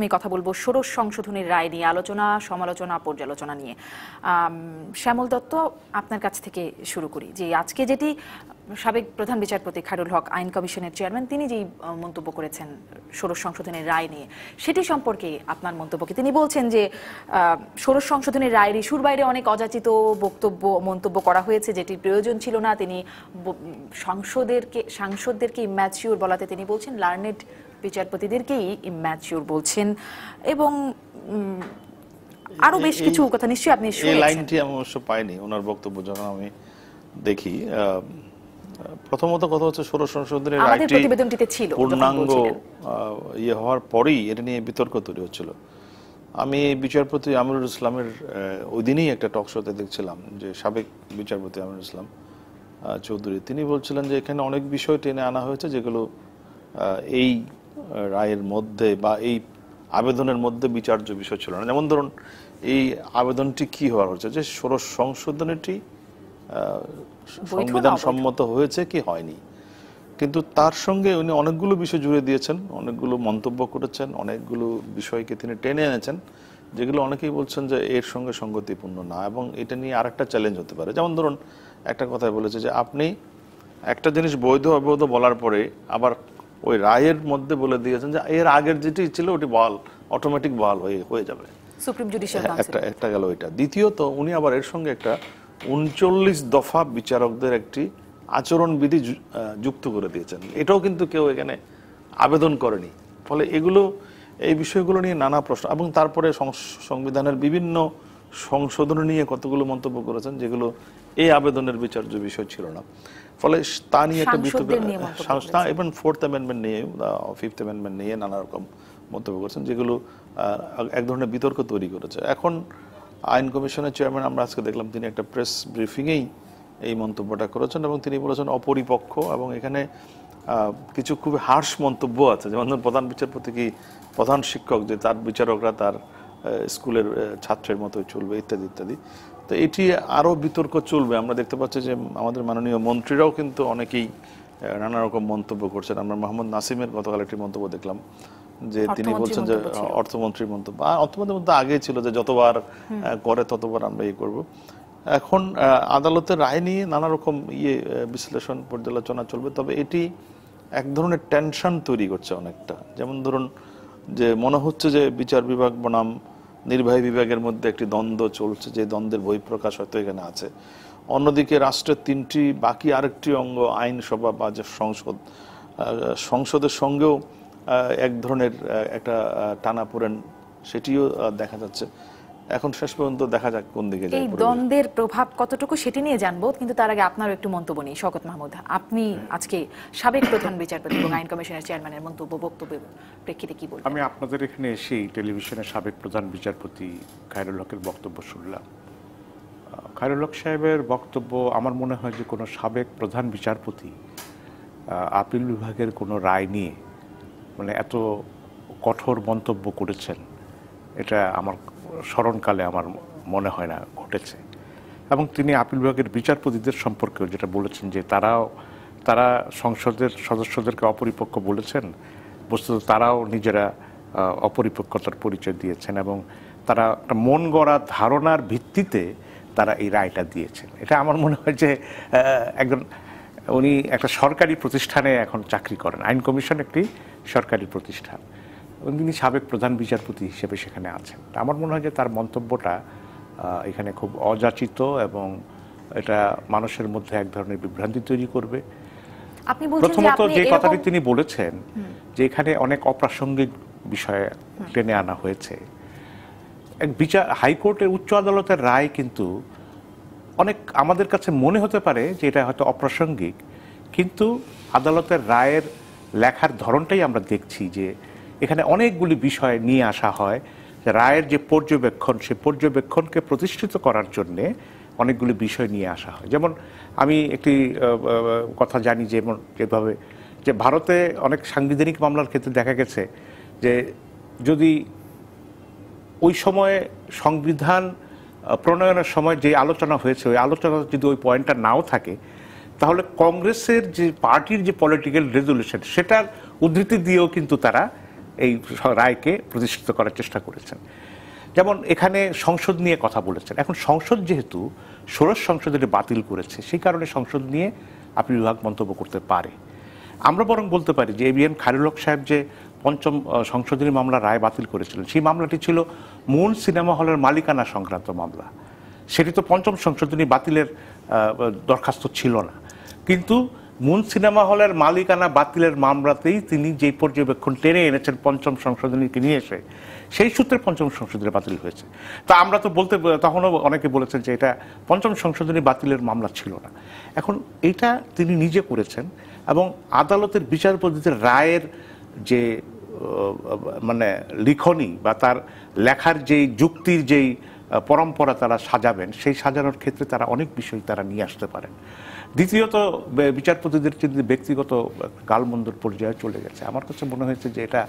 আমি কথা বলব ষোড়শ সংশোধনীর রায় নিয়ে আলোচনা, সমালোচনা, পর্যালোচনা নিয়ে। শ্যামল দত্ত, আপনার কাছ থেকে শুরু করি। যে আজকে যেটি সাবেক প্রধান বিচারপতি খায়রুল হক, আইন কমিশনের চেয়ারম্যান, তিনি যেই মন্তব্য করেছেন ষোড়শ সংশোধনের রায় নিয়ে, সেটি সম্পর্কে আপনার মন্তব্য কি তিনি বলছেন যে ষোড়শ সংশোধনের রায়ের ইস্যুর বাইরে অনেক অযাচিত বক্তব্য, মন্তব্য করা হয়েছে যেটির প্রয়োজন ছিল না। তিনি সংসদেরকে, সাংসদদেরকে ইম্যাচিউর বলাতে তিনি বলছেন লার্নেড বিচারপতিদেরকেই ইম্যাচিউর বলছেন এবং আরও বেশ কিছু কথা নিশ্চয়ই আপনি এই লাইনটি আমি অবশ্য পাইনি ওনার বক্তব্য যখন আমি দেখি প্রথমত কথা হচ্ছে ষোড়শ সংশোধনের রায়টি প্রতিবেদনটিতে ছিল, পূর্ণাঙ্গ। ইয়ে হওয়ার পরেই এটা নিয়ে বিতর্ক তৈরি হচ্ছিল আমি বিচারপতি আমিরুল ইসলামের ওই দিনই একটা টক শোতে দেখছিলাম যে সাবেক বিচারপতি আমিরুল ইসলাম চৌধুরী তিনি বলছিলেন যে এখানে অনেক বিষয় টেনে আনা হয়েছে যেগুলো এই রায়ের মধ্যে বা এই আবেদনের মধ্যে বিচার্য বিষয় ছিল না। যেমন ধরুন এই আবেদনটি কি হওয়ার হচ্ছে যে ষোড়শ সংশোধনীটি সংবিধান সম্মত হয়েছে কি হয়নি? কিন্তু তার সঙ্গে উনি অনেকগুলো বিষয় জুড়ে দিয়েছেন অনেকগুলো মন্তব্য করেছেন অনেকগুলো বিষয়কে তিনি টেনে এনেছেন যেগুলো অনেকেই বলছেন যে এর সঙ্গে সঙ্গতিপূর্ণ না এবং এটা নিয়ে আরেকটা চ্যালেঞ্জ হতে পারে। যেমন ধরুন একটা কথাই বলেছে যে আপনি একটা জিনিস বৈধ অবৈধ বলার পরে আবার ওই রায়ের মধ্যে বলে দিয়েছেন যে এর আগের যেটি ছিল ওটি বহাল অটোমেটিক বহাল হয়ে হয়ে যাবে। সুপ্রিম জুডিশিয়াল একটা একটা গেল এটা। দ্বিতীয়ত উনি আবার এর সঙ্গে একটা উনচল্লিশ দফা বিচারকদের একটি আচরণবিধি যুক্ত করে দিয়েছেন। এটাও কিন্তু কেউ এখানে আবেদন করেনি। ফলে এগুলো এই বিষয়গুলো নিয়ে নানা প্রশ্ন এবং তারপরে সংবিধানের বিভিন্ন সংশোধন নিয়ে কতগুলো মন্তব্য করেছেন যেগুলো এই আবেদনের বিচার্য বিষয় ছিল না। ফলে তা নিয়ে একটা বিতর্ক এবং ফোর্থ অ্যামেন্ডমেন্ট নিয়ে ফিফথ অ্যামেন্ডমেন্ট নিয়ে নানা রকম মন্তব্য করেছেন যেগুলো এক ধরনের বিতর্ক তৈরি করেছে। এখন আইন কমিশনের চেয়ারম্যান আমরা আজকে দেখলাম তিনি একটা প্রেস ব্রিফিংয়েই এই মন্তব্যটা করেছেন এবং তিনি বলেছেন অপরিপক্ষ এবং এখানে কিছু খুব হার্শ মন্তব্য আছে। যেমন ধরুন প্রধান বিচারপতি কি প্রধান শিক্ষক যে তার বিচারকরা তার স্কুলের ছাত্রের মতোই চলবে ইত্যাদি ইত্যাদি। তো এটি আরও বিতর্ক চলবে। আমরা দেখতে পাচ্ছি যে আমাদের মাননীয় মন্ত্রীরাও কিন্তু অনেকেই নানা রকম মন্তব্য করছেন। আমরা মোহাম্মদ নাসিমের গতকাল একটি মন্তব্য দেখলাম যে তিনি বলছেন যে অর্থমন্ত্রীর মন্তব্য। আর অর্থমন্ত্রীর মধ্যে আগে ছিল যে যতবার করে ততবার আমরা ইয়ে করব। এখন আদালতের রায় নিয়ে নানা রকম ইয়ে বিশ্লেষণ পর্যালোচনা চলবে। তবে এটি এক ধরনের টেনশন তৈরি করছে অনেকটা। যেমন ধরুন যে মনে হচ্ছে যে বিচার বিভাগ বনাম, নির্বাহী বিভাগের মধ্যে একটি দ্বন্দ্ব চলছে, যে দ্বন্দ্বের বহিঃপ্রকাশ হয়তো এখানে আছে। অন্যদিকে রাষ্ট্রের তিনটি, বাকি আরেকটি অঙ্গ আইনসভা বা যে সংসদ সংসদের সঙ্গেও এক ধরনের একটা টানাপোড়েন, সেটিও দেখা যাচ্ছে। এখন শেষ পর্যন্ত দেখা যাক কোন দিকে যায় এই দ্বন্দ্বের প্রভাব কতটুকু সেটি নিয়ে জানব কিন্তু তার আগে আপনারও একটু মন্তব্য নেই শকত মাহমুদ। আপনি আজকে সাবেক প্রধান বিচারপতি এবং আইন কমিশনের চেয়ারম্যানের মন্তব্য বক্তব্যের প্রেক্ষিতে কি বলবেন? আমি আপনাদের এখানে এসেই টেলিভিশনের সাবেক প্রধান বিচারপতি খায়রুল হকের বক্তব্য শুনলাম। আহ, খায়রুল হক সাহেবের বক্তব্য আমার মনে হয় যে কোনো সাবেক প্রধান বিচারপতি আহ, আপিল বিভাগের কোনো রায় নিয়ে মানে এত কঠোর মন্তব্য করেছেন এটা আমার স্মরণকালে আমার মনে হয় না, ঘটেছে। এবং তিনি আপিল বিভাগের বিচারপতিদের সম্পর্কেও যেটা বলেছেন যে তারাও, তারা সংসদের সদস্যদেরকে অপরিপক্ক বলেছেন। বস্তুত তারাও নিজেরা অপরিপক্কতার পরিচয় দিয়েছেন এবং তারা একটা মন গড়া ধারণার ভিত্তিতে তারা এই রায়টা দিয়েছেন। এটা আমার মনে হয় যে একজন, উনি একটা সরকারি প্রতিষ্ঠানে এখন চাকরি করেন। আইন কমিশন একটি সরকারি প্রতিষ্ঠান। এবং তিনি সাবেক প্রধান বিচারপতি হিসেবে সেখানে আছেন। আমার মনে হয় যে তার মন্তব্যটা এখানে খুব অযাচিত এবং এটা মানুষের মধ্যে এক ধরনের বিভ্রান্তি তৈরি করবে। প্রথমত যে কথাটি তিনি বলেছেন যে এখানে অনেক অপ্রাসঙ্গিক বিষয়ে টেনে আনা হয়েছে। এক বিচার হাইকোর্টের উচ্চ আদালতের রায় কিন্তু অনেক আমাদের কাছে মনে হতে পারে যে এটা হয়তো অপ্রাসঙ্গিক কিন্তু আদালতের রায়ের লেখার ধরনটাই আমরা দেখছি যে এখানে অনেকগুলি বিষয় নিয়ে আসা হয়। রায়ের যে পর্যবেক্ষণ, সে পর্যবেক্ষণকে প্রতিষ্ঠিত করার জন্যে অনেকগুলি বিষয় নিয়ে আসা হয়। যেমন আমি একটি কথা জানি যেমন যেভাবে যে ভারতে অনেক সাংবিধানিক মামলার ক্ষেত্রে দেখা গেছে যে যদি ওই সময়ে সংবিধান প্রণয়নের সময় যে আলোচনা হয়েছে, ওই আলোচনা যদি ওই পয়েন্টটা নাও থাকে, তাহলে কংগ্রেসের যে পার্টির যে পলিটিক্যাল রেজলিউশন সেটার উদ্ধৃতি দিয়েও কিন্তু তারা এই রায়কে প্রতিষ্ঠিত করার চেষ্টা করেছেন। যেমন এখানে সংসদ নিয়ে কথা বলেছেন। এখন সংসদ যেহেতু ষোড়শ সংসদ এটি বাতিল করেছে, সেই কারণে সংসদ নিয়ে আপনি বিভাগ মন্তব্য করতে পারে। আমরা বরং বলতে পারি যে এবিএম খায়রুল হক সাহেব যে পঞ্চম সংশোধনী মামলা রায় বাতিল করেছিলেন, সেই মামলাটি ছিল মূল সিনেমা হলের মালিকানা সংক্রান্ত মামলা। সেটি তো পঞ্চম সংশোধনী বাতিলের দরখাস্ত ছিল না। কিন্তু মুন সিনেমা হলের মালিকানা বাতিলের মামলাতেই তিনি যে পর্যবেক্ষণ টেনে এনেছেন পঞ্চম সংশোধনীকে নিয়ে এসে, সেই সূত্রে পঞ্চম সংশোধনী বাতিল হয়েছে। তা আমরা তো বলতে, তখনও অনেকে বলেছেন যে এটা পঞ্চম সংশোধনী বাতিলের মামলা ছিল না। এখন এটা তিনি নিজে করেছেন এবং আদালতের বিচারপতিদের রায়ের যে মানে লিখনি বা তার লেখার যেই যুক্তির যেই পরম্পরা তারা সাজাবেন, সেই সাজানোর ক্ষেত্রে তারা অনেক বিষয় তারা নিয়ে আসতে পারেন। দ্বিতীয়ত বিচারপতিদের যদি ব্যক্তিগত কালমন্দর পর্যায়ে চলে গেছে, আমার কাছে মনে হয়েছে যে এটা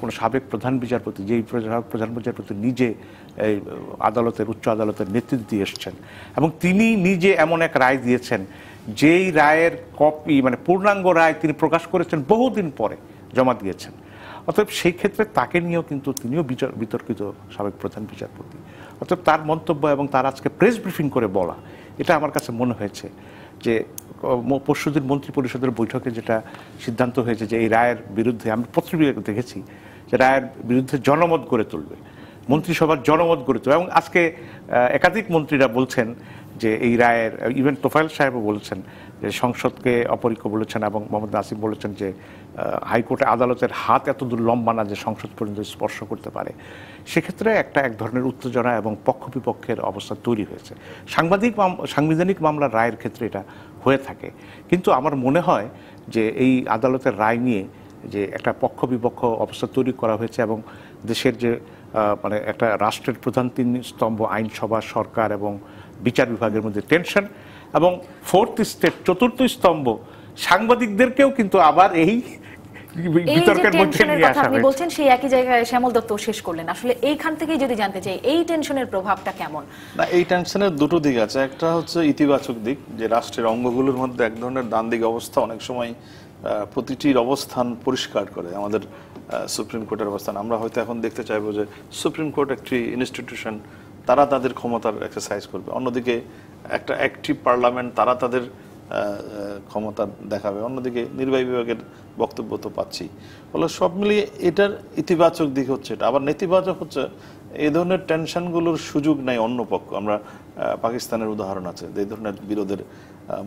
কোনো সাবেক প্রধান বিচারপতি, যেই প্রধান- বিচারপতি নিজে এই আদালতের, উচ্চ আদালতের নেতৃত্ব দিয়ে এসছেন এবং তিনি নিজে এমন এক রায় দিয়েছেন, যেই রায়ের কপি মানে পূর্ণাঙ্গ রায় তিনি প্রকাশ করেছেন বহুদিন পরে জমা দিয়েছেন। অতএব সেই ক্ষেত্রে তাকে নিয়েও কিন্তু তিনিও বিচার বিতর্কিত সাবেক প্রধান বিচারপতি। অতএব তার মন্তব্য এবং তার আজকে প্রেস ব্রিফিং করে বলা, এটা আমার কাছে মনে হয়েছে। যে পরশুদিন মন্ত্রী পরিষদের বৈঠকে যেটা সিদ্ধান্ত হয়েছে যে এই রায়ের বিরুদ্ধে আমি পত্রিকা দেখেছি যে রায়ের বিরুদ্ধে জনমত গড়ে তুলবে, মন্ত্রিসভার জনমত গড়ে তুলবে এবং আজকে একাধিক মন্ত্রীরা বলছেন যে এই রায়ের, ইভেন তোফাইল সাহেবও বলছেন যে সংসদকে অপরিক্ষ বলেছেন এবং মোহাম্মদ নাসিম বলেছেন যে হাইকোর্টে আদালতের হাত এত দূর লম্বা না যে সংসদ পর্যন্ত স্পর্শ করতে পারে, সেক্ষেত্রে একটা এক ধরনের উত্তেজনা এবং পক্ষ বিপক্ষের অবস্থা তৈরি হয়েছে। সাংবাদিক সাংবিধানিক মামলার রায়ের ক্ষেত্রে এটা হয়ে থাকে। কিন্তু আমার মনে হয় যে এই আদালতের রায় নিয়ে যে একটা পক্ষ বিপক্ষ অবস্থা তৈরি করা হয়েছে এবং দেশের যে মানে একটা রাষ্ট্রের প্রধান তিন স্তম্ভ, আইনসভা, সরকার এবং বিচার বিভাগের মধ্যে টেনশন এবং ফোর্থ স্টেট চতুর্থ স্তম্ভ, সাংবাদিকদেরকেও কিন্তু আবার এই বিতর্কের মধ্যে টেনশনের নিয়ে আসা আপনি বলছেন সেই একই জায়গায় শ্যামল দত্ত শেষ করলেন। আসলে এইখান থেকেই যদি জানতে চাই এই টেনশনের প্রভাবটা কেমন? না এই টেনশনের দুটো দিক আছে। একটা হচ্ছে ইতিবাচক দিক যে রাষ্ট্রের অঙ্গগুলোর মধ্যে এক ধরনের ডান দিক অবস্থা অনেক সময় আহ, প্রতিটির অবস্থান পরিষ্কার করে। আমাদের সুপ্রিম কোর্টের অবস্থান। আমরা হয়তো এখন দেখতে চাইব যে সুপ্রিম কোর্ট একটি ইনস্টিটিউশন তারা তাদের ক্ষমতার এক্সারসাইজ করবে। অন্যদিকে একটা অ্যাক্টিভ পার্লামেন্ট তারা তাদের ক্ষমতা দেখাবে। অন্যদিকে নির্বাহী বিভাগের বক্তব্য তো পাচ্ছি। ফলে সব মিলিয়ে এটার ইতিবাচক দিক হচ্ছে এটা। আবার নেতিবাচক হচ্ছে এই ধরনের টেনশনগুলোর সুযোগ নাই অন্য পক্ষ। আমরা পাকিস্তানের উদাহরণ আছে এই ধরনের বিরোধের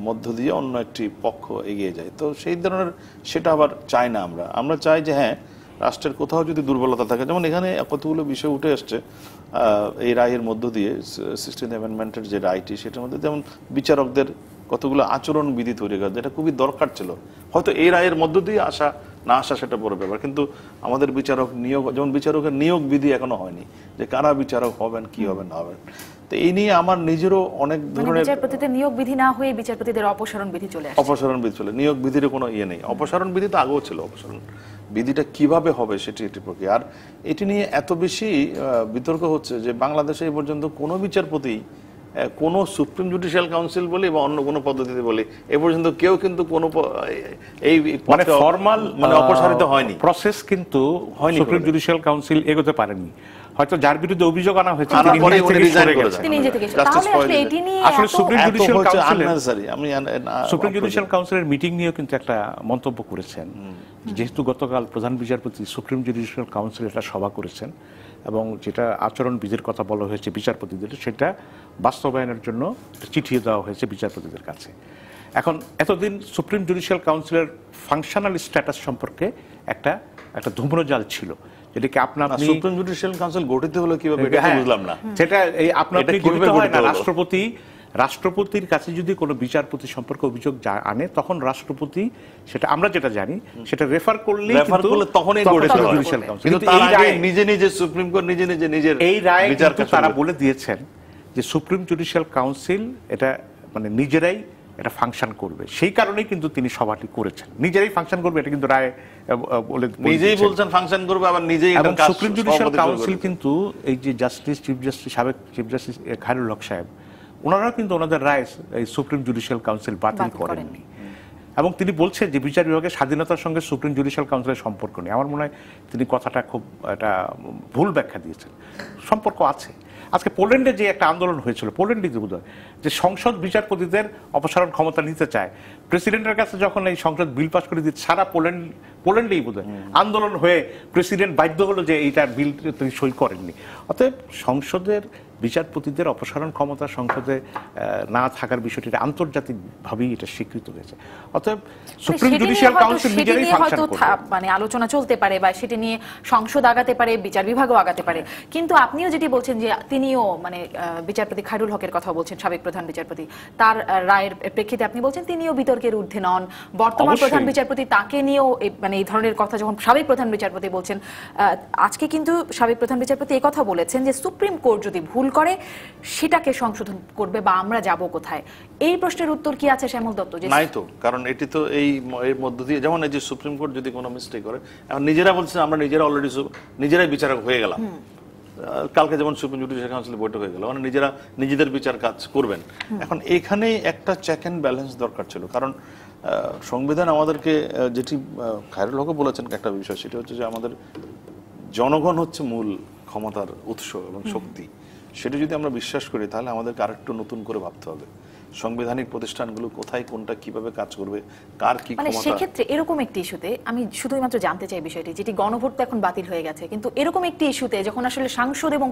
মধ্য দিয়ে অন্য একটি পক্ষ এগিয়ে যায়। তো সেই ধরনের সেটা আবার চাই না আমরা। আমরা চাই যে হ্যাঁ রাষ্ট্রের কোথাও যদি দুর্বলতা থাকে, যেমন এখানে কতগুলো বিষয় উঠে আসছে এই রায়ের মধ্য দিয়ে সিক্সটিন অ্যামেন্ডমেন্টের যে রায়টি, সেটার মধ্যে যেমন বিচারকদের কতগুলো আচরণ বিধি তৈরি করা যেটা খুবই দরকার ছিল। হয়তো এই রায়ের মধ্য দিয়ে আসা না আসা সেটা বড় ব্যাপার। কিন্তু আমাদের বিচারক নিয়োগ যেমন বিচারকের নিয়োগ বিধি এখনও হয়নি যে কারা বিচারক হবেন কি হবেন না হবেন। তো এই নিয়ে আমার নিজেরও অনেক মানে ধরনের বিচারপতিদের নিয়োগ বিধি না হয়ে বিচারপতিদের অপসারণ বিধি চলে আসছে। অপসারণ বিধি চলে নিয়োগ বিধির কোনো ইয়ে নেই। অপসারণ বিধি তো আগেও ছিল অপসারণ বিধিটা কীভাবে হবে সেটি একটি প্রক্রিয়া। আর এটি নিয়ে এত বেশি বিতর্ক হচ্ছে যে বাংলাদেশে এই পর্যন্ত কোনো বিচারপতি কোনো সুপ্রিম জুডিশিয়াল কাউন্সিল বলি বা অন্য কোনো পদ্ধতিতে বলি এ পর্যন্ত কেউ কিন্তু কোনো এই মানে ফর্মাল মানে অপসারিত হয়নি প্রসেস কিন্তু হয়নি সুপ্রিম জুডিশিয়াল কাউন্সিল এগোতে পারেনি হয়তো যার বিরুদ্ধে অভিযোগ আনা হয়েছে তিনি নিজে থেকে সরে গেছেন। আসলে এটি নিয়ে আসলে সুপ্রিম জুডিশিয়াল কাউন্সিলের unnecessary। আমি সুপ্রিম। জুডিশিয়াল কাউন্সিলের মিটিং নিয়েও কিন্তু একটা মন্তব্য করেছেন যেহেতু গতকাল প্রধান বিচারপতি সুপ্রিম জুডিশিয়াল কাউন্সিল একটা সভা করেছেন এবং যেটা আচরণ বিধির কথা বলা হয়েছে বিচারপতিদের সেটা বাস্তবায়নের জন্য চিঠিয়ে চিঠি দেওয়া হয়েছে বিচারপতিদের কাছে এখন এতদিন সুপ্রিম জুডিশিয়াল কাউন্সিলের ফাংশনাল স্ট্যাটাস সম্পর্কে একটা একটা ধূম্রজাল ছিল যেটাকে আপনার সুপ্রিম জুডিশিয়াল কাউন্সিল গঠিত হলো কীভাবে হ্যাঁ, বুঝলাম না সেটা এই আপনা এটা আপনি কীভাবে গঠিত গঠিত না হলো? রাষ্ট্রপতি রাষ্ট্রপতির কাছে যদি কোনো বিচারপতি সম্পর্কে অভিযোগ আনে তখন রাষ্ট্রপতি সেটা আমরা যেটা জানি সেটা রেফার করলে রায় নিজে নিজে সুপ্রিম কোর্ট নিজে নিজে নিজের এই রায় কিন্তু তারা বলে দিয়েছেন যে সুপ্রিম জুডিশিয়াল কাউন্সিল এটা মানে নিজেরাই এটা ফাংশন করবে। সেই কারণেই কিন্তু তিনি সভাটি করেছেন। নিজেরাই ফাংশন করবে এটা কিন্তু রায় বলে নিজেই বলছেন ফাংশন করবে আবার নিজেই এবং সুপ্রিম জুডিশিয়াল কাউন্সিল কিন্তু এই যে জাস্টিস চিফ জাস্টিস সাবেক চিফ জাস্টিস খায়রুল হক সাহেব ওনারাও কিন্তু ওনাদের রায় এই সুপ্রিম জুডিশিয়াল কাউন্সিল বাতিল করেননি। এবং তিনি বলছেন যে বিচার বিভাগের স্বাধীনতার সঙ্গে সুপ্রিম জুডিশিয়াল কাউন্সিলের সম্পর্ক নেই। আমার মনে হয় তিনি কথাটা খুব একটা ভুল ব্যাখ্যা দিয়েছেন। সম্পর্ক আছে। আজকে পোল্যান্ডে যে একটা আন্দোলন হয়েছিল পোল্যান্ডে যে বোধহয় যে সংসদ বিচারপতিদের অপসারণ ক্ষমতা নিতে চায় প্রেসিডেন্টের কাছে যখন এই সংসদ বিল পাস করে দিচ্ছে সারা পোল্যান্ড পোল্যান্ডেই বোধ আন্দোলন হয়ে প্রেসিডেন্ট বাধ্য হলো যে এইটা বিল তিনি সই করেননি। অতএব সংসদের বিচারপতিদের অপসারণ ক্ষমতা সংসদে না থাকার বিষয়টি আন্তর্জাতিকভাবেই এটা স্বীকৃত হয়েছে। অতএব সুপ্রিম জুডিশিয়াল কাউন্সিল নিজেরাই ফাংশন করবে। মানে আলোচনা চলতে পারে বা সেটি নিয়ে সংসদ আগাতে পারে বিচার বিভাগও আগাতে পারে। কিন্তু আপনিও যেটি বলছেন যে তিনিও মানে বিচারপতি খায়রুল হকের কথা বলছেন সাবেক প্রধান বিচারপতি। তার রায়ের প্রেক্ষিতে আপনি বলছেন তিনিও বিতর্কের ঊর্ধ্বে নন। বর্তমান প্রধান বিচারপতি তাকে নিয়েও মানে এই ধরনের কথা যখন সাবেক প্রধান বিচারপতি বলছেন আজকে কিন্তু সাবেক প্রধান বিচারপতি এই কথা বলেছেন যে সুপ্রিম কোর্ট যদি ভুল করে সেটাকে সংশোধন করবে বা আমরা যাব কোথায়? এই প্রশ্নের উত্তর কি আছে শ্যামল দত্ত? নাই তো কারণ এটি তো এই এর মধ্য দিয়ে যেমন এই যে সুপ্রিম কোর্ট যদি কোনো মিস্টেক করে এখন নিজেরা বলছে আমরা নিজেরা অলরেডি নিজেরাই বিচারক হয়ে গেলাম। কালকে যেমন সুপ্রিম জুডিশিয়াল কাউন্সিলের বৈঠক হয়ে গেল মানে নিজেরা নিজেদের বিচার কাজ করবেন। এখন এখানে একটা চেক অ্যান্ড ব্যালেন্স দরকার ছিল কারণ সংবিধান আমাদেরকে যেটি খায়রুল হকও বলেছেন একটা বিষয় সেটা হচ্ছে যে আমাদের জনগণ হচ্ছে মূল ক্ষমতার উৎস এবং শক্তি। সেটা যদি আমরা বিশ্বাস করি তাহলে আমাদেরকে আরেকটু নতুন করে ভাবতে হবে। সাংবিধানিক প্রতিষ্ঠানগুলো কোথায় কোনটা কীভাবে কাজ করবে কার কি মানে সেক্ষেত্রে এরকম একটি ইস্যুতে আমি শুধুমাত্র জানতে চাই বিষয়টি যেটি গণভোট তো এখন বাতিল হয়ে গেছে কিন্তু এরকম একটি ইস্যুতে যখন আসলে সাংসদ এবং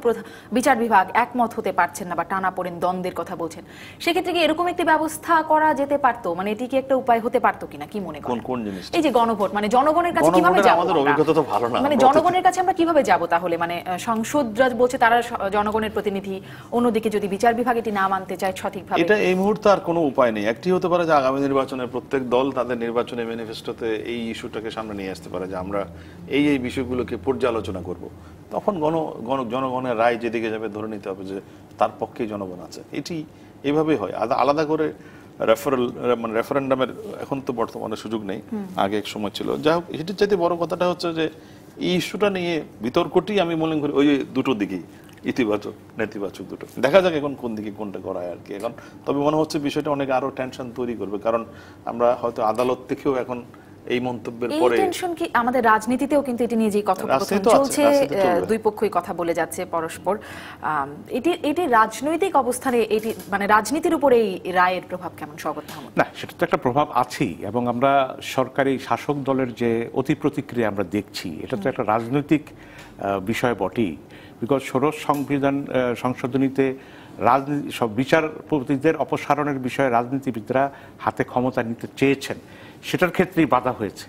বিচার বিভাগ একমত হতে পারছেন না বা টানা পড়েন দ্বন্দ্বের কথা বলছেন সেক্ষেত্রে কি এরকম একটি ব্যবস্থা করা যেতে পারতো? মানে এটি কি একটা উপায় হতে পারতো কিনা কি মনে করেন? কোন জিনিস এই যে গণভোট মানে জনগণের কাছে কীভাবে যাব আমাদের অভিজ্ঞতা তো ভালো না মানে জনগণের কাছে আমরা কীভাবে যাব তাহলে? মানে সংসদরা বলছে তারা জনগণের প্রতিনিধি অন্যদিকে যদি বিচার বিভাগ এটি না মানতে চায় সঠিকভাবে। এটা এই মুহূর্তে আর কোনো উপায় নেই। একটি হতে পারে যে আগামী নির্বাচনে প্রত্যেক দল তাদের নির্বাচনী ম্যানিফেস্টোতে এই ইস্যুটাকে সামনে নিয়ে আসতে পারে যে আমরা এই এই বিষয়গুলোকে পর্যালোচনা করব। তখন গণ গণ জনগণের রায় যেদিকে যাবে ধরে নিতে হবে যে তার পক্ষেই জনগণ আছে। এটি এভাবেই হয়। আদা- আলাদা করে রেফারেল মানে রেফারেন্ডামের এখন তো বর্তমানে সুযোগ নেই। আগে এক সময় ছিল। যা হোক এটির চাইতে বড় কথাটা হচ্ছে যে এই ইস্যুটা নিয়ে বিতর্কটি আমি মনে করি ওই দুটো দিকেই। ইতিবাচক নেতিবাচক দুটো। দেখা যাক এখন কোন দিকে কোনটা করা হয় আর কি। এখন তবে মনে হচ্ছে বিষয়টা অনেক আরও টেনশন তৈরি করবে কারণ আমরা হয়তো আদালত থেকেও এখন এই মন্তব্যের পরে টেনশন কি আমাদের রাজনীতিতেও কিন্তু এটি নিয়ে যে কথোপকথন চলছে। দুই পক্ষই কথা বলে যাচ্ছে পরস্পর। এটি এটি রাজনৈতিক অবস্থানে এটি মানে রাজনীতির উপরে এই রায়ের প্রভাব কেমন? স্বগত না সেটা তো একটা প্রভাব আছেই এবং আমরা সরকারি শাসক দলের যে অতি প্রতিক্রিয়া আমরা দেখছি এটা তো একটা রাজনৈতিক আহ, বিষয় বটেই। বিকজ ষোড়শ সংবিধান সংশোধনীতে রাজনীতি, সব বিচারপতিদের অপসারণের বিষয়ে রাজনীতিবিদরা হাতে ক্ষমতা নিতে চেয়েছেন। সেটার ক্ষেত্রেই বাধা হয়েছে।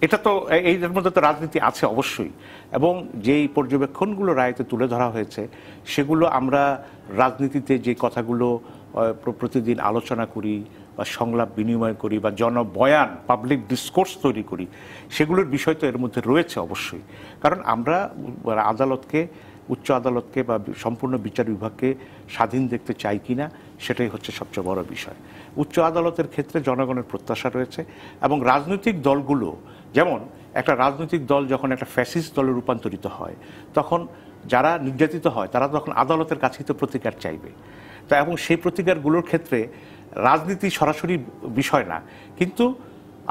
এটা তো এই মধ্যে তো রাজনীতি আছে অবশ্যই। এবং যেই পর্যবেক্ষণগুলো রায়তে তুলে ধরা হয়েছে, সেগুলো আমরা রাজনীতিতে যে কথাগুলো প্রতিদিন আলোচনা করি বা সংলাপ বিনিময় করি বা জনবয়ান পাবলিক ডিসকোর্স তৈরি করি, সেগুলোর বিষয় তো এর মধ্যে রয়েছে অবশ্যই। কারণ আমরা আদালতকে, উচ্চ আদালতকে বা সম্পূর্ণ বিচার বিভাগকে স্বাধীন দেখতে চাই কিনা, সেটাই হচ্ছে সবচেয়ে বড় বিষয়। উচ্চ আদালতের ক্ষেত্রে জনগণের প্রত্যাশা রয়েছে এবং রাজনৈতিক দলগুলো, যেমন একটা রাজনৈতিক দল যখন একটা ফ্যাসিস্ট দলে রূপান্তরিত হয়, তখন যারা নির্যাতিত হয়, তারা তখন আদালতের কাছেই তো প্রতিকার চাইবে। তা এবং সেই প্রতিকারগুলোর ক্ষেত্রে রাজনীতি সরাসরি বিষয় না। কিন্তু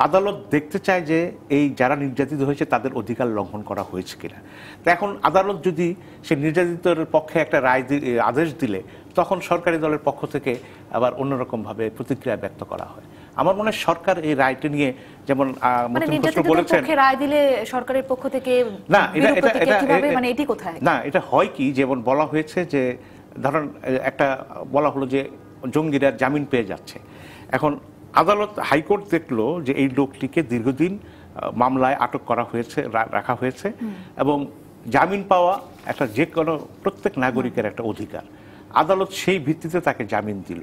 আদালত দেখতে চায় যে এই যারা নির্যাতিত হয়েছে, তাদের অধিকার লঙ্ঘন করা হয়েছে কিনা। তো এখন আদালত যদি সে নির্যাতিতের পক্ষে একটা রায় আদেশ দিলে, তখন সরকারি দলের পক্ষ থেকে আবার অন্যরকমভাবে প্রতিক্রিয়া ব্যক্ত করা হয়। আমার মনে হয় সরকার এই রায়টি নিয়ে যেমন মানে বলেছেন রায় দিলে সরকারের পক্ষ থেকে না এটা এটা মানে এটি কোথায়? না এটা হয় কি যেমন বলা হয়েছে যে ধরেন একটা বলা হলো যে জঙ্গিরা জামিন পেয়ে যাচ্ছে। এখন আদালত হাইকোর্ট দেখল যে এই লোকটিকে দীর্ঘদিন মামলায় আটক করা হয়েছে রাখা হয়েছে এবং জামিন পাওয়া একটা যে কোনো প্রত্যেক নাগরিকের একটা অধিকার। আদালত সেই ভিত্তিতে তাকে জামিন দিল।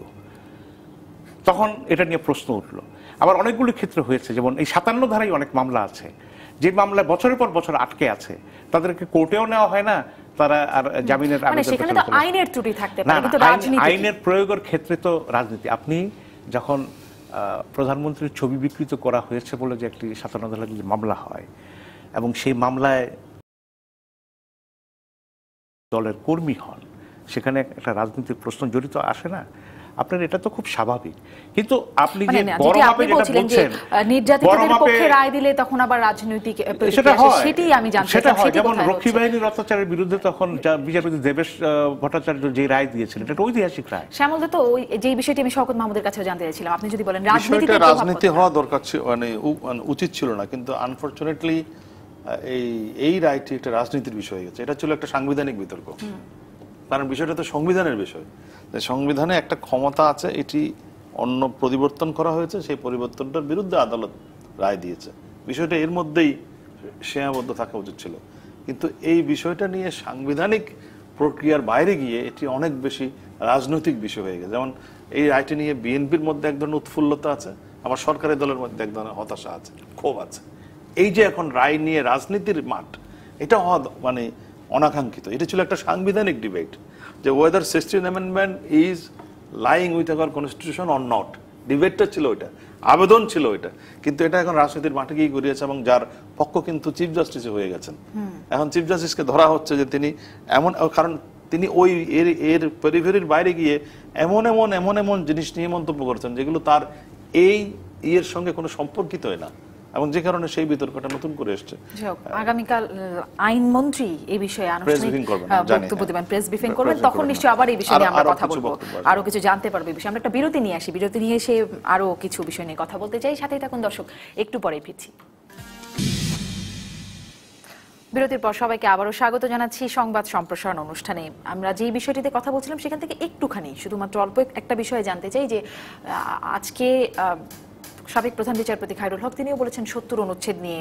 তখন এটা নিয়ে প্রশ্ন উঠল। আবার অনেকগুলো ক্ষেত্রে হয়েছে যেমন এই সাতান্ন ধারায় অনেক মামলা আছে। যে মামলায় বছরের পর বছর আটকে আছে তাদেরকে কোর্টেও নেওয়া হয় না তারা আর জামিনের মানে। আইনের ত্রুটি থাকতে? আইনের প্রয়োগের ক্ষেত্রে তো রাজনীতি। আপনি যখন আহ, প্রধানমন্ত্রীর ছবি বিকৃত করা হয়েছে বলে যে একটি সাতান্ন ধারায় যদি মামলা হয় এবং সেই মামলায় দলের কর্মী হন সেখানে একটা রাজনীতির প্রশ্ন জড়িত আসে না? আপনার এটা তো খুব স্বাভাবিক। কিন্তু আপনি মানে যে বড় মাপে যেটা বলছিলেন যে বলছেন নির্যাতিতদের পক্ষে রায় দিলে তখন আবার রাজনৈতিক সেটা হয়। সেটাই আমি জানতে সেটা হয়। যেমন রক্ষী বাহিনীর অত্যাচারের বিরুদ্ধে তখন বিচারপতি দেবেশ ভট্টাচার্য যে রায় দিয়েছিলেন এটা ঐতিহাসিক রায়। শ্যামল দত্ত ওই যে বিষয়টি আমি শওকত মাহমুদের কাছেও জানতে চাইছিলাম আপনি যদি বলেন রাজনীতিতে রাজনীতি হওয়া দরকার ছিল মানে মানে উচিত ছিল না কিন্তু আনফরচুনেটলি এই এই রায়টি একটা রাজনীতির বিষয় হয়ে গেছে। এটা ছিল একটা সাংবিধানিক বিতর্ক। কারণ বিষয়টা তো সংবিধানের বিষয়। যে সংবিধানে একটা ক্ষমতা আছে, এটি অন্য পরিবর্তন করা হয়েছে, সেই পরিবর্তনটার বিরুদ্ধে আদালত রায় দিয়েছে। বিষয়টা এর মধ্যেই সীমাবদ্ধ থাকা উচিত ছিল। কিন্তু এই বিষয়টা নিয়ে সাংবিধানিক প্রক্রিয়ার বাইরে গিয়ে এটি অনেক বেশি রাজনৈতিক বিষয় হয়ে গেছে। যেমন এই রায়টি নিয়ে বিএনপির মধ্যে এক ধরনের উৎফুল্লতা আছে, আবার সরকারি দলের মধ্যে এক ধরনের হতাশা আছে, ক্ষোভ আছে। এই যে এখন রায় নিয়ে রাজনীতির মাঠ, এটা হওয়া মানে অনাকাঙ্ক্ষিত। এটা ছিল একটা সাংবিধানিক ডিবেট যে whether sixteen amendment is lying with our constitution or not ডিবেটটা ছিল ওইটা আবেদন ছিল ওইটা। কিন্তু এটা এখন রাজনীতির মাঠে গিয়ে গড়িয়েছে এবং যার পক্ষ কিন্তু চিফ জাস্টিস হয়ে গেছেন। এখন চিফ জাস্টিসকে ধরা হচ্ছে যে তিনি এমন কারণ তিনি ওই এর এর পেরিফেরির বাইরে গিয়ে এমন এমন এমন এমন জিনিস নিয়ে মন্তব্য করেছেন যেগুলো তার এই ইয়ের সঙ্গে কোনো সম্পর্কিতই না। এবং যে কারণে সেই বিতর্কটা নতুন করে এসছে। আগামীকাল আইনমন্ত্রী এই বিষয়ে আনুষ্ঠানিক জানি, বক্তব্য হ্যাঁ। দেবেন প্রেস ব্রিফিং করবেন তখন নিশ্চয়ই আবার এই বিষয় নিয়ে আমরা কথা বলব। আরও কিছু জানতে পারব এই বিষয়ে। আমরা একটা বিরতি নিয়ে আসি বিরতি নিয়ে এসে আরও কিছু বিষয় নিয়ে কথা বলতে চাই। সাথেই থাকুন দর্শক একটু পরে ফিরছি। বিরতির পর সবাইকে আবারও স্বাগত জানাচ্ছি সংবাদ সম্প্রসারণ অনুষ্ঠানে। আমরা যেই বিষয়টিতে কথা বলছিলাম সেখান থেকে একটুখানি শুধুমাত্র অল্প একটা বিষয়ে জানতে চাই যে আজকে সাবেক প্রধান বিচারপতি খায়রুল হক তিনিও বলেছেন সত্তর অনুচ্ছেদ নিয়ে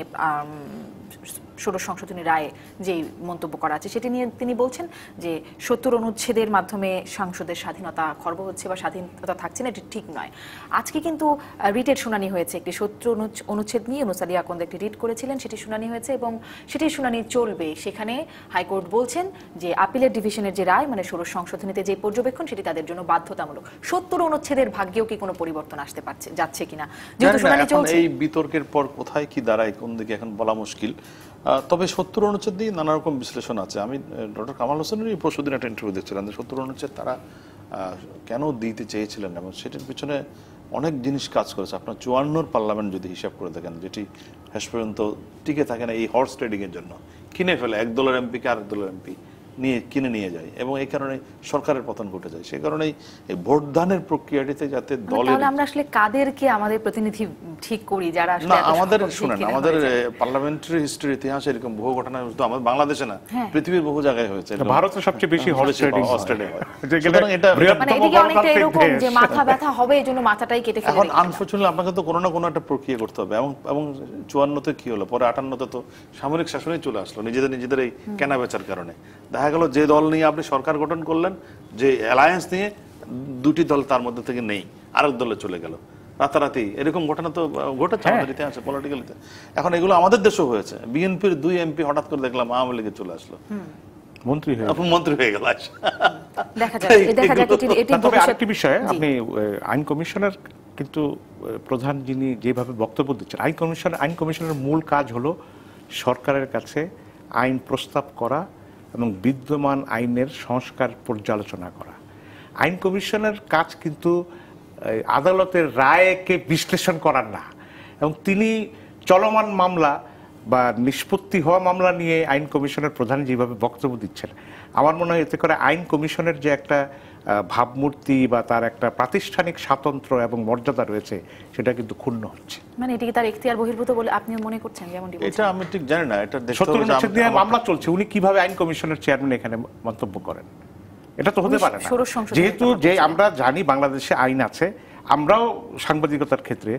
ষোড়শ সংশোধনী রায়ে যে মন্তব্য করা আছে সেটি নিয়ে তিনি বলছেন যে সত্তর অনুচ্ছেদের মাধ্যমে সাংসদের স্বাধীনতা খর্ব হচ্ছে বা স্বাধীনতা থাকছে না এটি ঠিক নয়। আজকে কিন্তু রিটের শুনানি হয়েছে। একটি সত্তর অনুচ্ছেদ নিয়ে নুসালি আকন্দ একটি রিট করেছিলেন সেটি শুনানি হয়েছে এবং সেটি শুনানি চলবে। সেখানে হাইকোর্ট বলছেন যে আপিলের ডিভিশনের যে রায় মানে ষোড়শ সংশোধনীতে যে পর্যবেক্ষণ সেটি তাদের জন্য বাধ্যতামূলক। সত্তর অনুচ্ছেদের ভাগ্যেও কি কোনো পরিবর্তন আসতে পারছে যাচ্ছে কিনা? যেহেতু শুনানি চলছে এই বিতর্কের পর কোথায় কি দাঁড়ায় কোন দিকে এখন বলা মুশকিল। তবে সত্তর অনুচ্ছেদ দিয়ে নানা রকম বিশ্লেষণ আছে। আমি ডক্টর কামাল হোসেনের পরশু পরশুদিন একটা ইন্টারভিউ দেখছিলাম যে সত্তর অনুচ্ছেদ তারা কেন দিতে চেয়েছিলেন এবং সেটির পিছনে অনেক জিনিস কাজ করেছে। আপনার চুয়ান্নর পার্লামেন্ট যদি হিসাব করে দেখেন, যেটি শেষ পর্যন্ত টিকে থাকে না এই হর্স ট্রেডিংয়ের জন্য। কিনে ফেলে, এক দলের এমপিকে আরেক দলের এমপি। নিয়ে কিনে নিয়ে যায় এবং এই কারণে সরকারের পতন ঘটে যায় সেই কারণেই এই ভোট দানের প্রক্রিয়াটিতে যাতে মানে দলের আমরা আসলে কাদেরকে আমাদের প্রতিনিধি ঠিক করি যারা আসলে না আমাদের শুনেন আমাদের পার্লামেন্টারি হিস্ট্রির ইতিহাসে এরকম বহু ঘটনা শুধু আমাদের বাংলাদেশে না হ্যাঁ। পৃথিবীর বহু জায়গায় হয়েছে। ভারতে সবচেয়ে বেশি বেশি ট্রেডিং অস্ট্রেলিয়া হয়। সুতরাং এটা- মানে এদিকে অনেকটা এরকম যে মাথা ব্যথা হবে এই জন্য মাথাটাই কেটে ফেলে এখন। আনফর্চুনেটলি আপনাকে তো কোনো না কোনো একটা প্রক্রিয়া করতে হবে এবং এবং চুয়ান্নতে কি হলো পরে আটান্নতে তো সামরিক শাসনই চলে আসলো নিজেদের নিজেদের এই কেনা বেচার কারণে দেখা গেল যে দল নিয়ে আপনি সরকার গঠন করলেন যে অ্যালায়েন্স নিয়ে দুটি দল তার মধ্যে থেকে নেই আরেক দলে চলে গেল। রাতারাতি এরকম ঘটনা তো ঘটেছে হ্যাঁ। আমাদের ইতিহাসে পলিটিক্যালিতে এখন এগুলো আমাদের দেশেও হয়েছে। বিএনপির দুই এমপি হঠাৎ করে দেখলাম আওয়ামী লীগে চলে আসলো। মন্ত্রী মন্ত্রী হয়ে গেল আজ। দেখা যাক দেখা যাক এটির এটি না, তবে আরেকটি বিষয়ে আপনি আইন কমিশনের কিন্তু প্রধান যিনি যেভাবে বক্তব্য দিচ্ছেন আইন কমিশন আইন কমিশনের মূল কাজ হলো সরকারের কাছে আইন প্রস্তাব করা এবং বিদ্যমান আইনের সংস্কার পর্যালোচনা করা। আইন কমিশনের কাজ কিন্তু আদালতের রায়কে বিশ্লেষণ করার না। এবং তিনি চলমান মামলা বা নিষ্পত্তি হওয়া মামলা নিয়ে আইন কমিশনের প্রধান যেভাবে বক্তব্য দিচ্ছেন, আমার মনে হয় এতে করে আইন কমিশনের যে একটা ভাবমূর্তি বা তার একটা প্রাতিষ্ঠানিক স্বাতন্ত্র্য এবং মর্যাদা রয়েছে সেটা কিন্তু ক্ষুণ্ণ হচ্ছে। মানে এটিকে তার এখতিয়ার বহির্ভূত বলে আপনিও মনে করছেন যেমনটি এটা আমি ঠিক জানি না এটা দেখতে হবে যে নিয়ে মামলা চলছে উনি কীভাবে আইন কমিশনের চেয়ারম্যান এখানে মন্তব্য করেন? এটা তো হতে পারে না। যেহেতু যে আমরা জানি বাংলাদেশে আইন আছে আমরাও সাংবাদিকতার ক্ষেত্রে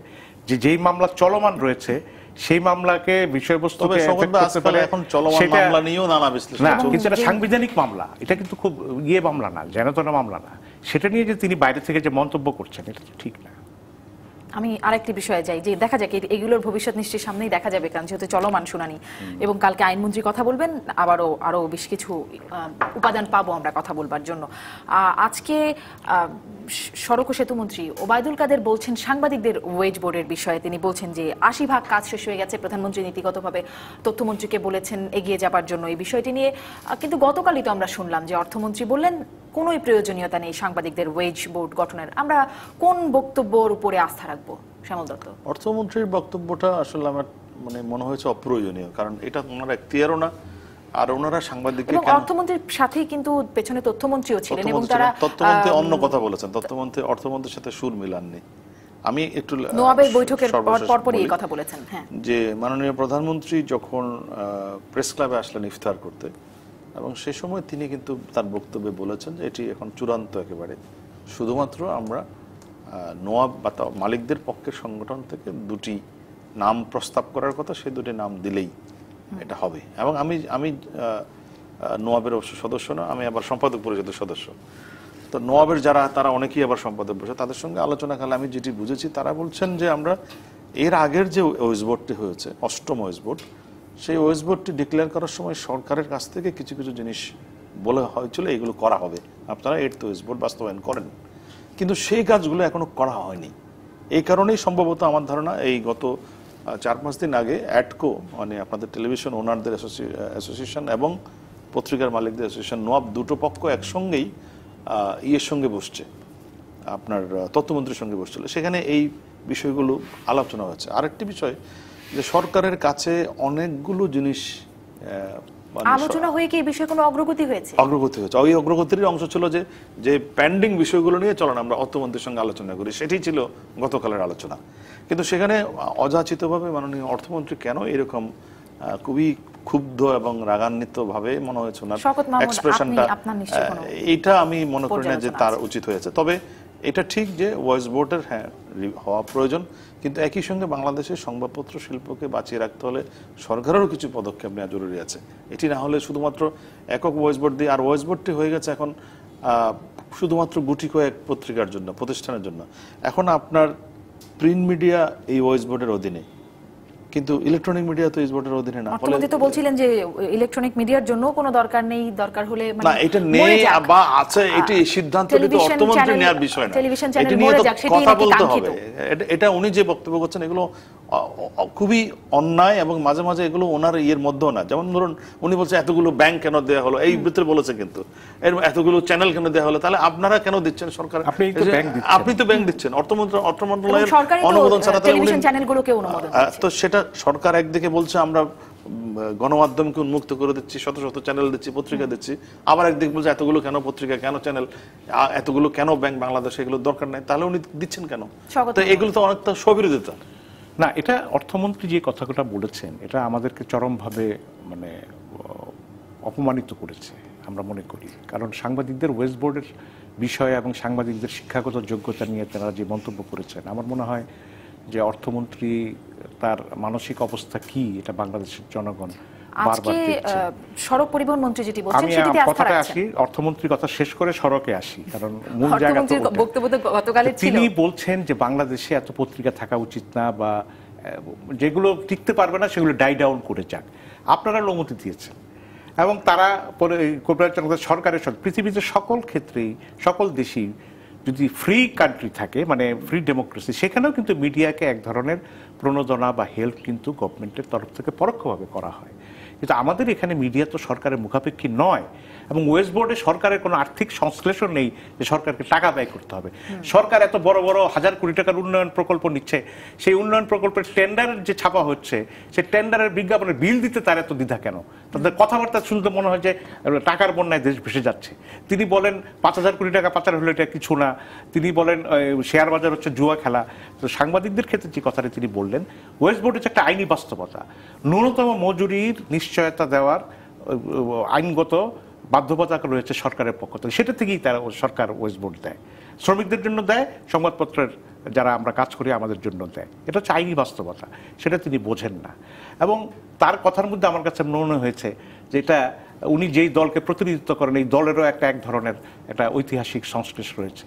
যে যেই মামলা চলমান রয়েছে সেই মামলাকে বিষয়বস্তু এখন চলমান মামলা নিয়েও নানা বিশ্লেষণ না চলছে। কিন্তু এটা সাংবিধানিক মামলা এটা কিন্তু খুব ইয়ে মামলা না যেনতনা মামলা না সেটা নিয়ে যে তিনি বাইরে থেকে যে মন্তব্য করছেন এটা তো ঠিক না আমি আরেকটি বিষয়ে যাই যে দেখা যাক এগুলোর ভবিষ্যৎ নিশ্চয়ই সামনেই দেখা যাবে কারণ যেহেতু চলমান শুনানি। এবং কালকে আইনমন্ত্রী কথা বলবেন আবারও আরও বেশ কিছু উপাদান পাবো আমরা কথা বলবার জন্য। আজকে সড়ক ও সেতুমন্ত্রী ওবায়দুল কাদের বলছেন সাংবাদিকদের ওয়েজ বোর্ডের বিষয়ে। তিনি বলছেন যে আশি ভাগ কাজ শেষ হয়ে গেছে প্রধানমন্ত্রী নীতিগতভাবে তথ্যমন্ত্রীকে বলেছেন এগিয়ে যাবার জন্য এই বিষয়টি নিয়ে। কিন্তু গতকালই তো আমরা শুনলাম যে অর্থমন্ত্রী বললেন কোনোই প্রয়োজনীয়তা নেই সাংবাদিকদের ওয়েজ বোর্ড গঠনের। আমরা কোন বক্তব্যর উপরে আস্থা রাখব? শ্যামল দত্ত। অর্থমন্ত্রীর বক্তব্যটা আসলে আমার মানে মনে হয়েছে অপ্রয়োজনীয় কারণ এটা ওনার এখতিয়ারও না আর ওনারা সাংবাদিককে কেন অর্থমন্ত্রীর সাথেই কিন্তু পেছনে তথ্যমন্ত্রীও ছিলেন এবং তারা তথ্যমন্ত্রী অন্য কথা বলেছেন তথ্যমন্ত্রী অর্থমন্ত্রীর সাথে সুর মিলাননি। আমি একটু নোয়াবের বৈঠকের পর- পরপরই এই কথা বলেছেন হ্যাঁ। যে মাননীয় প্রধানমন্ত্রী যখন প্রেস ক্লাবে আসলেন ইফতার করতে এবং সে সময় তিনি কিন্তু তার বক্তব্যে বলেছেন যে এটি এখন চূড়ান্ত একেবারে। শুধুমাত্র আমরা নোয়াব বা মালিকদের পক্ষের সংগঠন থেকে দুটি নাম প্রস্তাব করার কথা, সেই দুটি নাম দিলেই এটা হবে। এবং আমি আমি নোয়াবের অবশ্য সদস্য না, আমি আবার সম্পাদক পরিষদের সদস্য। তো নোয়াবের যারা, তারা অনেকেই আবার সম্পাদক বসে তাদের সঙ্গে আলোচনা কালে আমি যেটি বুঝেছি, তারা বলছেন যে আমরা এর আগের যে ওয়েস বোর্ডটি হয়েছে, অষ্টম ওয়েস বোর্ড, সেই ওয়েস বোর্ডটি ডিক্লেয়ার করার সময় সরকারের কাছ থেকে কিছু কিছু জিনিস বলে হয়েছিল, এগুলো করা হবে। আপনারা এর তো ওয়েস বোর্ড বাস্তবায়ন করেন। কিন্তু সেই কাজগুলো এখনও করা হয়নি। এই কারণেই সম্ভবত আমার ধারণা এই গত চার পাঁচ দিন আগে অ্যাডকো মানে আপনাদের টেলিভিশন ওনারদের অ্যাসোসিয়েশন এবং পত্রিকার মালিকদের অ্যাসোসিয়েশন নোয়াব দুটো পক্ষ একসঙ্গেই ইয়ের সঙ্গে বসছে, আপনার তথ্যমন্ত্রীর সঙ্গে বসছিল। সেখানে এই বিষয়গুলো আলোচনা হয়েছে। আরেকটি বিষয় যে সরকারের কাছে অনেকগুলো জিনিস আলোচনা হয়ে কি এই বিষয়ে কোনো অগ্রগতি হয়েছে? অগ্রগতি হয়েছে। ওই অগ্রগতির অংশ ছিল যে যে পেন্ডিং বিষয়গুলো নিয়ে চলেন আমরা অর্থমন্ত্রীর সঙ্গে আলোচনা করি। সেটি ছিল গতকালের আলোচনা। কিন্তু সেখানে অযাচিতভাবে মাননীয় অর্থমন্ত্রী কেন এরকম খুবই ক্ষুব্ধ এবং রাগান্বিত ভাবে মনে হয়েছে ওনার মাহমুদ, এক্সপ্রেশনটা এইটা আমি মনে করি না যে তার উচিত হয়েছে। তবে এটা ঠিক যে ভয়েস বোর্ডের হ্যাঁ হওয়া প্রয়োজন। কিন্তু একই সঙ্গে বাংলাদেশের সংবাদপত্র শিল্পকে বাঁচিয়ে রাখতে হলে সরকারেরও কিছু পদক্ষেপ নেওয়া জরুরি আছে। এটি না হলে শুধুমাত্র একক ওয়েস বোর্ড দিয়ে, আর ভয়েস বোর্ডটি হয়ে গেছে এখন শুধুমাত্র গুটি কয়েক পত্রিকার জন্য, প্রতিষ্ঠানের জন্য। এখন আপনার প্রিন্ট মিডিয়া এই ভয়েস বোর্ডের অধীনে। কিন্তু ইলেকট্রনিক মিডিয়া তো এই বোর্ডের অধীনে না। অর্থমন্ত্রী তো বলছিলেন যে ইলেকট্রনিক মিডিয়ার জন্য কোনো দরকার নেই দরকার হলে মানে না এটা নেই বা আছে এটি সিদ্ধান্ত সিদ্ধান্তটি তো অর্থমন্ত্রী নেওয়ার বিষয় না। টেলিভিশন চ্যানেল মরে যাক, সেটি কথা বলতে হবে। এটা- উনি যে বক্তব্য করছেন এগুলো খুবই অন্যায় এবং মাঝে মাঝে এগুলো ওনার ইয়ের মধ্যেও না। যেমন ধরুন উনি বলছে এতগুলো ব্যাংক কেন দেওয়া হলো? এই ভিতরে বলেছে কিন্তু। এর এতগুলো চ্যানেল কেন দেওয়া হলো? তাহলে আপনারা কেন দিচ্ছেন সরকার? আপনি তো ব্যাংক দিচ্ছেন। অর্থমন্ত্র অর্থ মন্ত্রণালয়ের অনুমোদন ছাড়া তো সেটা সরকার একদিকে বলছে আমরা গণমাধ্যমকে উন্মুক্ত করে দিচ্ছি শত শত চ্যানেল দিচ্ছি পত্রিকা দিচ্ছি। আবার একদিকে বলছে এতগুলো কেন পত্রিকা কেন চ্যানেল এতগুলো কেন ব্যাংক বাংলাদেশ এগুলো দরকার নাই? তাহলে উনি দিচ্ছেন কেন? তো এগুলো তো অনেকটা স্ববিরোধিতা না, এটা অর্থমন্ত্রী যে কথাটা বলেছেন, এটা আমাদেরকে চরমভাবে মানে অপমানিত করেছে, আমরা মনে করি। কারণ সাংবাদিকদের ওয়েস্ট বোর্ডের বিষয়ে এবং সাংবাদিকদের শিক্ষাগত যোগ্যতা নিয়ে তারা যে মন্তব্য করেছেন, আমার মনে হয় যে অর্থমন্ত্রী তার মানসিক অবস্থা কি, এটা বাংলাদেশের জনগণ আজকে সড়ক পরিবহন মন্ত্রী যেটি বলছেন সেটিতে আস্থা কথাটা রাখছেন। আসি অর্থমন্ত্রীর কথা শেষ করে সড়কে আসি কারণ মূল জায়গা তো অর্থমন্ত্রীর ওটা। বক্তব্য তো গতকালে ছিল। তিনি বলছেন যে বাংলাদেশে এত পত্রিকা থাকা উচিত না বা যেগুলো টিকতে পারবে না সেগুলো ডাই ডাউন করে যাক। আপনারা অনুমতি দিয়েছেন। এবং তারা সরকারের সঙ্গে পৃথিবীতে সকল ক্ষেত্রেই সকল দেশেই যদি ফ্রি কান্ট্রি থাকে মানে ফ্রি ডেমোক্রেসি সেখানেও কিন্তু মিডিয়াকে এক ধরনের প্রণোদনা বা হেল্প কিন্তু গভর্নমেন্টের তরফ থেকে পরোক্ষভাবে করা হয়। কিন্তু আমাদের এখানে মিডিয়া তো সরকারের মুখাপেক্ষী নয়। এবং ওয়েস্ট বোর্ডে সরকারের কোনো আর্থিক সংশ্লেষণ নেই যে সরকারকে টাকা ব্যয় করতে হবে। সরকার এত বড় বড় হাজার কোটি টাকার উন্নয়ন প্রকল্প নিচ্ছে, সেই উন্নয়ন প্রকল্পের টেন্ডারের যে ছাপা হচ্ছে, সেই টেন্ডারের বিজ্ঞাপনের বিল দিতে তার এত দ্বিধা কেন? তাদের কথাবার্তা শুনতে মনে হয় যে টাকার বন্যায় দেশ ভেসে যাচ্ছে। তিনি বলেন, পাঁচ হাজার কোটি টাকা পাচার হলে এটা কিছু না। তিনি বলেন শেয়ার বাজার হচ্ছে জুয়া খেলা। তো সাংবাদিকদের ক্ষেত্রে যে কথাটা তিনি বললেন ওয়েস্ট বোর্ড হচ্ছে একটা আইনি বাস্তবতা। ন্যূনতম মজুরির নিশ্চয়তা দেওয়ার, আইনগত বাধ্যবাধকতা রয়েছে সরকারের পক্ষ থেকে। সেটা থেকেই তারা সরকার ওয়েস্ট বোর্ড দেয়। শ্রমিকদের জন্য দেয় সংবাদপত্রের যারা আমরা কাজ করি আমাদের জন্য দেয়। এটা হচ্ছে আইনি বাস্তবতা সেটা তিনি বোঝেন না। এবং তার কথার মধ্যে আমার কাছে মনে হয়েছে যে এটা উনি যেই দলকে প্রতিনিধিত্ব করেন এই দলেরও একটা এক ধরনের একটা ঐতিহাসিক সংশ্লেষ রয়েছে।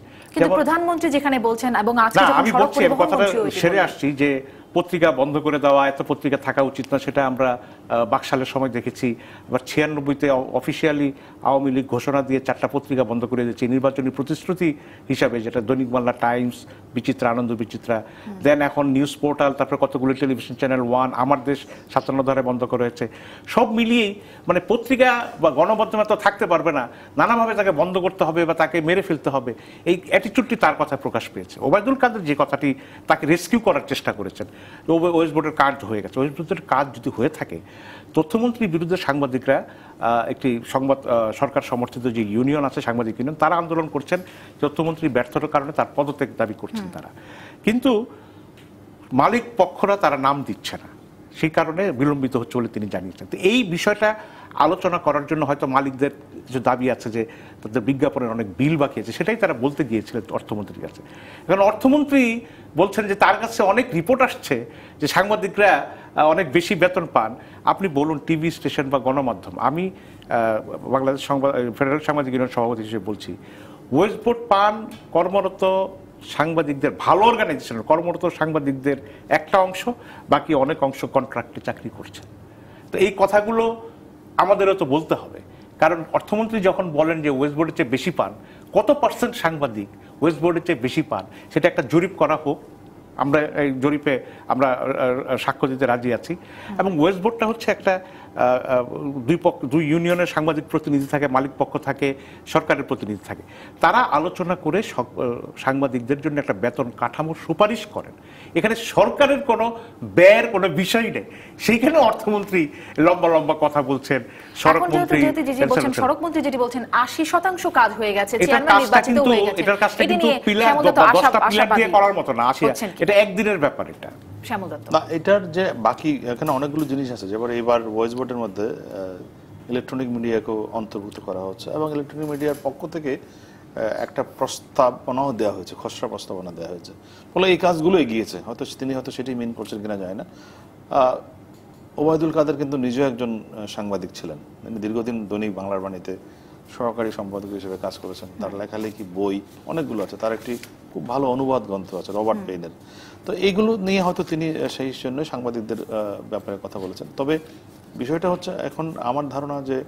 প্রধানমন্ত্রী যেখানে বলছেন এবং আজকে আমি বলছি কথাটা সেরে আসছি যে পত্রিকা বন্ধ করে দেওয়া এত পত্রিকা থাকা উচিত না সেটা আমরা বাকশালের সময় দেখেছি। আবার ছিয়ানব্বইতে অফিসিয়ালি আওয়ামী লীগ ঘোষণা দিয়ে চারটা পত্রিকা বন্ধ করে দিয়েছে নির্বাচনী প্রতিশ্রুতি হিসাবে যেটা দৈনিক বাংলা টাইমস বিচিত্রা আনন্দ বিচিত্রা। দেন এখন নিউজ পোর্টাল তারপরে কতগুলো টেলিভিশন চ্যানেল ওয়ান আমার দেশ সাতান্ন ধারে বন্ধ করা হয়েছে। সব মিলিয়েই মানে পত্রিকা বা গণমাধ্যমে তো থাকতে পারবে না নানাভাবে তাকে বন্ধ করতে হবে বা তাকে মেরে ফেলতে হবে। এই অ্যাটিচিউডটি তার কথা প্রকাশ পেয়েছে। ওবায়দুল কাদের যে কথাটি তাকে রেস্কিউ করার চেষ্টা করেছেন ওয়েস্ট বোর্ডের কাজ হয়ে গেছে। ওয়েস্ট বোর্ডের কাজ যদি হয়ে থাকে তথ্যমন্ত্রীর বিরুদ্ধে সাংবাদিকরা একটি সংবাদ সরকার সমর্থিত যে ইউনিয়ন আছে সাংবাদিক ইউনিয়ন তারা আন্দোলন করছেন। তথ্যমন্ত্রী ব্যর্থতার কারণে তার পদত্যাগ দাবি করছেন তারা। কিন্তু মালিক পক্ষরা তারা নাম দিচ্ছে না। সেই কারণে বিলম্বিত হচ্ছে বলে তিনি জানিয়েছেন। তো এই বিষয়টা আলোচনা করার জন্য হয়তো মালিকদের কিছু দাবি আছে যে তাদের বিজ্ঞাপনের অনেক বিল বাকি আছে, সেটাই তারা বলতে গিয়েছিলেন অর্থমন্ত্রীর কাছে। এখন অর্থমন্ত্রী বলছেন যে তার কাছে অনেক রিপোর্ট আসছে যে সাংবাদিকরা অনেক বেশি বেতন পান। আপনি বলুন, টিভি স্টেশন বা গণমাধ্যম, আমি বাংলাদেশ সংবাদ, ফেডারেল সাংবাদিক ইউনিয়ন সভাপতি হিসেবে বলছি, ওয়েস্ট বোর্ড পান, কর্মরত সাংবাদিকদের, ভালো অর্গানাইজেশন কর্মরত সাংবাদিকদের একটা অংশ, বাকি অনেক অংশ কন্ট্রাক্টে চাকরি করছে তো এই কথাগুলো আমাদেরও তো বলতে হবে। কারণ অর্থমন্ত্রী যখন বলেন যে ওয়েস্ট বোর্ডের চেয়ে বেশি পান, কত পার্সেন্ট সাংবাদিক ওয়েস্ট বোর্ডের চেয়ে বেশি পান, সেটা একটা জরিপ করা হোক। আমরা এই জরিপে আমরা সাক্ষ্য দিতে রাজি আছি। এবং ওয়েস্ট বোর্ডটা হচ্ছে একটা দুই পক্ষ দুই ইউনিয়নের সাংবাদিক প্রতিনিধি থাকে মালিক পক্ষ থাকে সরকারের প্রতিনিধি থাকে। তারা আলোচনা করে সাংবাদিকদের জন্য একটা বেতন কাঠামো সুপারিশ করেন। এখানে সরকারের কোনো ব্যয়ের কোনো বিষয় নেই। সেইখানে অর্থমন্ত্রী লম্বা লম্বা কথা বলছেন সড়ক এখন যেহেতু মন্ত্রী যেহেতু যেটি বলছেন সড়ক মন্ত্রী যেটি বলছেন আশি শতাংশ কাজ হয়ে গেছে এটার কাজটা কিন্তু পিলার আশা- দশটা পিলার দিয়ে করার মতো না আসিয়া এটা একদিনের ব্যাপার এটা। শ্যামল দত্ত। না এটার যে বাকি এখানে অনেকগুলো জিনিস আছে যেমন এবার ভয়েস বোর্ডের মধ্যে ইলেকট্রনিক মিডিয়াকেও অন্তর্ভুক্ত করা হচ্ছে এবং ইলেকট্রনিক মিডিয়ার পক্ষ থেকে একটা প্রস্তাবনাও দেওয়া হয়েছে খসড়া প্রস্তাবনা দেওয়া হয়েছে। ফলে এই কাজগুলো এগিয়েছে হয়তো তিনি হয়তো সেটি মিন করছেন কিনা যায় না। ওবায়দুল কাদের কিন্তু নিজেও একজন সাংবাদিক ছিলেন। তিনি দীর্ঘদিন দৈনিক বাংলার বাণীতে সহকারী সম্পাদক হিসেবে কাজ করেছেন। তার লেখালেখি বই অনেকগুলো আছে। তার একটি খুব ভালো অনুবাদ গ্রন্থ আছে রবার্ট পেইনের। তো এইগুলো নিয়ে হয়তো তিনি সেই জন্য সাংবাদিকদের ব্যাপারে কথা বলেছেন। তবে বিষয়টা হচ্ছে এখন আমার ধারণা যে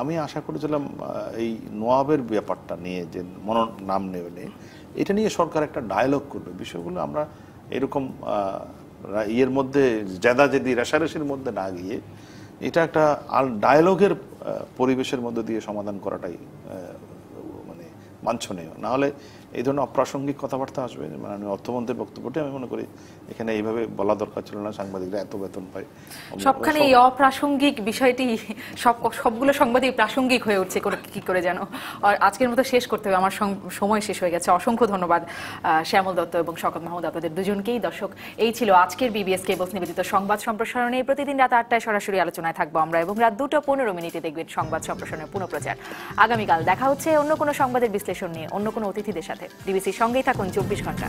আমি আশা করেছিলাম এই নোয়াবের ব্যাপারটা নিয়ে যে মন নাম নেবে নিয়ে, এটা নিয়ে সরকার একটা ডায়লগ করবে। বিষয়গুলো আমরা এরকম ইয়ের মধ্যে জেদাজেদি রেশারেশির মধ্যে না গিয়ে, এটা একটা আল ডায়ালগের পরিবেশের মধ্যে দিয়ে সমাধান করাটাই মানে বাঞ্ছনীয়। না হলে এই ধরনের অপ্রাসঙ্গিক কথাবার্তা আসবে। মানে অর্থমন্ত্রীর বক্তব্যটি আমি মনে করি এখানে এইভাবে বলা দরকার ছিল না সাংবাদিকরা এত বেতন পায়। সবখানে এই অপ্রাসঙ্গিক বিষয়টি সব সবগুলো সংবাদই প্রাসঙ্গিক হয়ে উঠছে করে কি করে যেন। আর আজকের মতো শেষ করতে হবে আমার সময় শেষ হয়ে গেছে। অসংখ্য ধন্যবাদ শ্যামল দত্ত এবং শকত মাহমুদ আপনাদের দুজনকেই। দর্শক এই ছিল আজকের বিবিএস কেবলস নিবেদিত সংবাদ সম্প্রসারণে। প্রতিদিন রাত আটটায় সরাসরি আলোচনায় থাকব আমরা এবং রাত দুটো পনেরো মিনিটে দেখবেন সংবাদ সম্প্রসারণের পুনঃপ্রচার আগামীকাল দেখা হচ্ছে অন্য কোনো সংবাদের বিশ্লেষণ নিয়ে অন্য কোনো অতিথিদের সাথে ডিবিসির সঙ্গেই থাকুন চব্বিশ ঘণ্টা